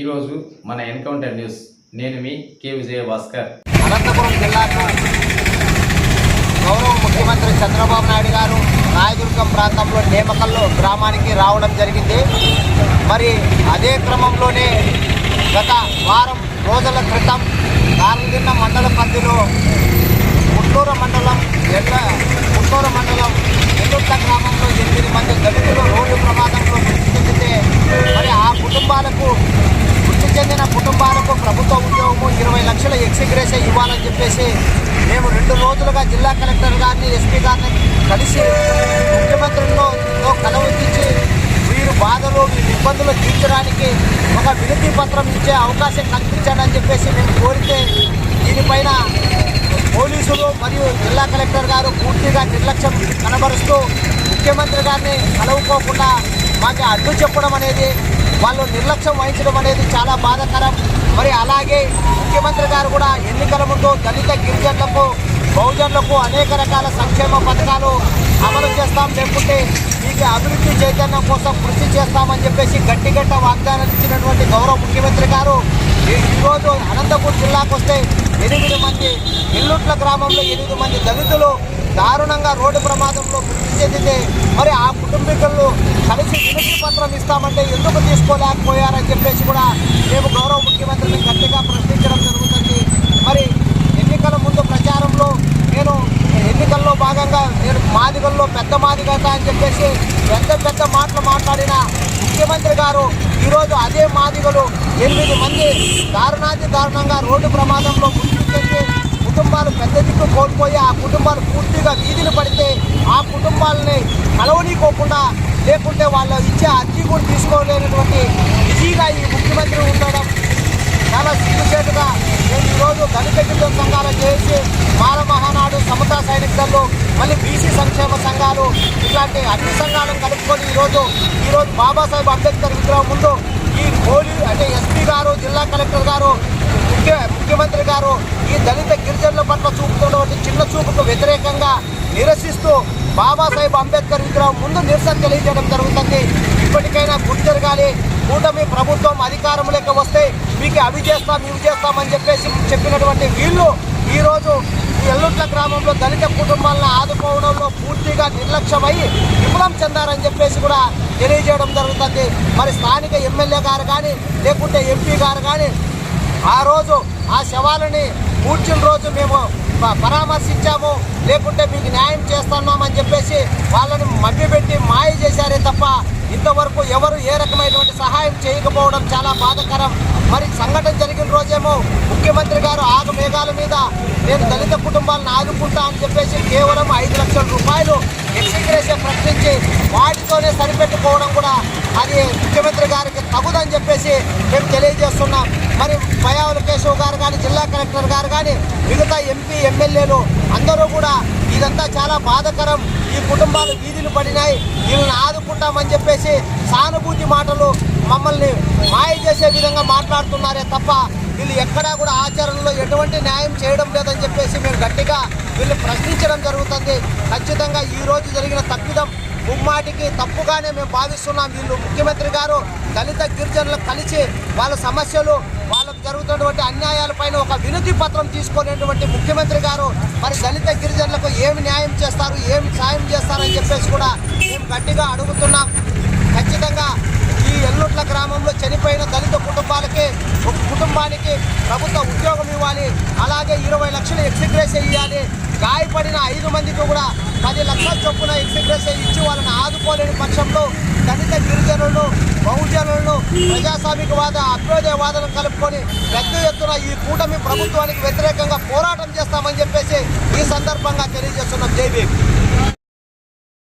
ఈరోజు మన encounter news. నేను మీ కె విజయ భాస్కర్ అనంతపురం జిల్లాకు గౌరవ ముఖ్యమంత్రి చంద్రబాబు నాయుడు గారు రాయదుర్గం ప్రాంతంలో నేమకల్లో గ్రామానికి రావడం జరిగింది. మరి అదే క్రమంలోనే గత వారం రోజుల క్రితం కారణగిన్న మండల పరిధిలో గుంటూరు మండలం ఎల్ల గుంటూరు మండలం ఎల్లుట్ల గ్రామంలో ఎనిమిది మంది దళితులు రోడ్డు ప్రమాదంలో మృతి చెందితే మరి ఆ కుటుంబాలకు చెందిన కుటుంబాలకు ప్రభుత్వ ఉద్యోగము ఇరవై లక్షల ఎక్స్గ్రేసే ఇవ్వాలని చెప్పేసి మేము రెండు రోజులుగా జిల్లా కలెక్టర్ గారిని ఎస్పీ గారిని కలిసి ముఖ్యమంత్రులతో కలవచ్చి వీరు బాధలు వీరి ఇబ్బందులు తీర్చడానికి ఒక వినతి పత్రం ఇచ్చే అవకాశం కల్పించాడని చెప్పేసి మేము కోరితే దీనిపైన పోలీసులు మరియు జిల్లా కలెక్టర్ గారు పూర్తిగా నిర్లక్ష్యం కనబరుస్తూ ముఖ్యమంత్రి గారిని కలవుకోకుండా మాకు అడ్డు చెప్పడం అనేది వాళ్ళు నిర్లక్ష్యం వహించడం అనేది చాలా బాధాకరం. మరి అలాగే ముఖ్యమంత్రి గారు కూడా ఎన్నికల ముందు దళిత గిరిజనులకు బహుజనులకు అనేక రకాల సంక్షేమ పథకాలు అమలు చేస్తాం. లేకుంటే మీకు అభివృద్ధి చైతన్యం కోసం కృషి చేస్తామని చెప్పేసి గట్టి గట్ట వాగ్దానం ఇచ్చినటువంటి గౌరవ ముఖ్యమంత్రి గారు ఈరోజు అనంతపూర్ జిల్లాకు వస్తే ఎనిమిది మంది ఇల్లుట్ల గ్రామంలో ఎనిమిది మంది దళితులు దారుణంగా రోడ్డు ప్రమాదంలో మృతి మరి ఆ కుటుంబీకులు కలిసి వినతి పత్రం ఇస్తామంటే ఎందుకు తీసుకోలేకపోయారని చెప్పేసి కూడా మేము గౌరవ ముఖ్యమంత్రిని గట్టిగా ప్రశ్నించడం జరుగుతుంది. మరి ఎన్నికల ముందు ప్రచారంలో నేను ఎన్నికల్లో భాగంగా నేను మాదిగల్లో పెద్ద మాదిగత అని చెప్పేసి పెద్ద పెద్ద మాటలు మాట్లాడిన ముఖ్యమంత్రి గారు ఈరోజు అదే మాదిగలు ఎనిమిది మంది దారుణాతి దారుణంగా రోడ్డు ప్రమాదంలో మృతి చెంది కుటుంబాలు పెద్ద దిక్కు కోల్పోయి ఆ కుటుంబాలు పూర్తిగా వీధిని పడితే ఆ కుటుంబాలని కలవనీకోకుండా లేకుంటే వాళ్ళు ఇచ్చే అర్జీ కూడా తీసుకోలేనటువంటి బిజీగా ఈ ముఖ్యమంత్రి ఉండడం చాలా సిగ్గుచేటుగా నేను ఈరోజు దళిత సంఘాలు చేసి మాల మహానాడు సమతా సైనిక దళ్ళు మళ్ళీ బీసీ సంక్షేమ సంఘాలు ఇట్లాంటి అన్ని సంఘాలను కలుపుకొని ఈరోజు ఈరోజు బాబాసాహెబ్ అంబేద్కర్ విగ్రహం ముందు ఈ పోలీ అంటే ఎస్పీ గారు జిల్లా కలెక్టర్ గారు ముఖ్య ముఖ్యమంత్రి గారు ఈ దళిత గిరిజనుల పట్ల చూపుతున్నటువంటి చిన్న చూపుకు వ్యతిరేకంగా నిరసిస్తూ బాబాసాహెబ్ అంబేద్కర్ విగ్రహం ముందు నిరసన తెలియజేయడం జరుగుతుంది. ఇప్పటికైనా గుర్తు జరగాలి. కూటమి ప్రభుత్వం అధికారంలోకి వస్తే మీకు అవి చేస్తాం ఇవి చేస్తామని చెప్పేసి చెప్పినటువంటి వీళ్ళు ఈరోజు ఎల్లుట్ల గ్రామంలో దళిత కుటుంబాలను ఆదుకోవడంలో పూర్తిగా నిర్లక్ష్యమై విఫలం చెందారని చెప్పేసి కూడా తెలియజేయడం జరుగుతుంది. మరి స్థానిక ఎమ్మెల్యే గారు కానీ లేకుంటే ఎంపీ గారు కానీ ఆ రోజు ఆ శవాలని కూర్చున్న రోజు మేము పరామర్శించాము. లేకుంటే మీకు న్యాయం చేస్తున్నామని చెప్పేసి వాళ్ళని మభ్యపెట్టి మాయ చేశారే తప్ప ఇంతవరకు ఎవరు ఏ రకమైనటువంటి సహాయం చేయకపోవడం చాలా బాధకరం. మరి సంఘటన జరిగిన రోజేమో ముఖ్యమంత్రి గారు ఆగ మేఘాల మీద నేను దళిత కుటుంబాలను ఆదుకుంటా అని చెప్పేసి కేవలం ఐదు లక్షల రూపాయలు ఎక్స్గ్రేషన్ ప్రకటించి వాటితోనే సరిపెట్టుకోవడం కూడా అది ముఖ్యమంత్రి గారికి తగుదని చెప్పేసి మేము తెలియజేస్తున్నాం. మరి పయావుల కేశవ్ గారు కానీ జిల్లా కలెక్టర్ గారు కానీ మిగతా ఎంపీ ఎమ్మెల్యేలు అందరూ కూడా ఇదంతా చాలా బాధకరం. ఈ కుటుంబాలు వీధులు పడినాయి. వీళ్ళని ఆదుకుంటామని చెప్పేసి సానుభూతి మాటలు మమ్మల్ని మాయ చేసే విధంగా మాట్లాడుతున్నారే తప్ప వీళ్ళు ఎక్కడా కూడా ఆచరణలో ఎటువంటి న్యాయం చేయడం లేదని చెప్పేసి మేము గట్టిగా వీళ్ళు ప్రశ్నించడం జరుగుతుంది. ఖచ్చితంగా ఈ రోజు జరిగిన తప్పిదం ముమ్మాటికి తప్పుగానే మేము భావిస్తున్నాం. వీళ్ళు ముఖ్యమంత్రి గారు దళిత గిరిజనులకు కలిసి వాళ్ళ సమస్యలు వాళ్ళకు జరుగుతున్నటువంటి అన్యాయాలపైన ఒక వినతి పత్రం తీసుకునేటువంటి ముఖ్యమంత్రి గారు మరి దళిత గిరిజనులకు ఏమి న్యాయం చేస్తారు ఏమి సాయం చేస్తారని చెప్పేసి కూడా మేము గట్టిగా అడుగుతున్నాం. ఖచ్చితంగా ఈ ఎల్లుట్ల గ్రామంలో చనిపోయిన కుటుంబానికి ప్రభుత్వ ఉద్యోగం ఇవ్వాలి. అలాగే ఇరవై లక్షలు ఎక్స్గ్రేస్ ఇవ్వాలి గాయపడిన ఐదు మందికి కూడా పది లక్షల చొప్పున ఎక్స్గ్రేస్ ఇచ్చి వాళ్ళని ఆదుకోలేని పక్షంలో దళిత గిరిజనులను బహుజనులను ప్రజాస్వామికవాద అభ్యుదయవాదులను కలుపుకొని పెద్ద ఎత్తున ఈ కూటమి ప్రభుత్వానికి వ్యతిరేకంగా పోరాటం చేస్తామని చెప్పేసి ఈ సందర్భంగా తెలియజేస్తున్నాం. జై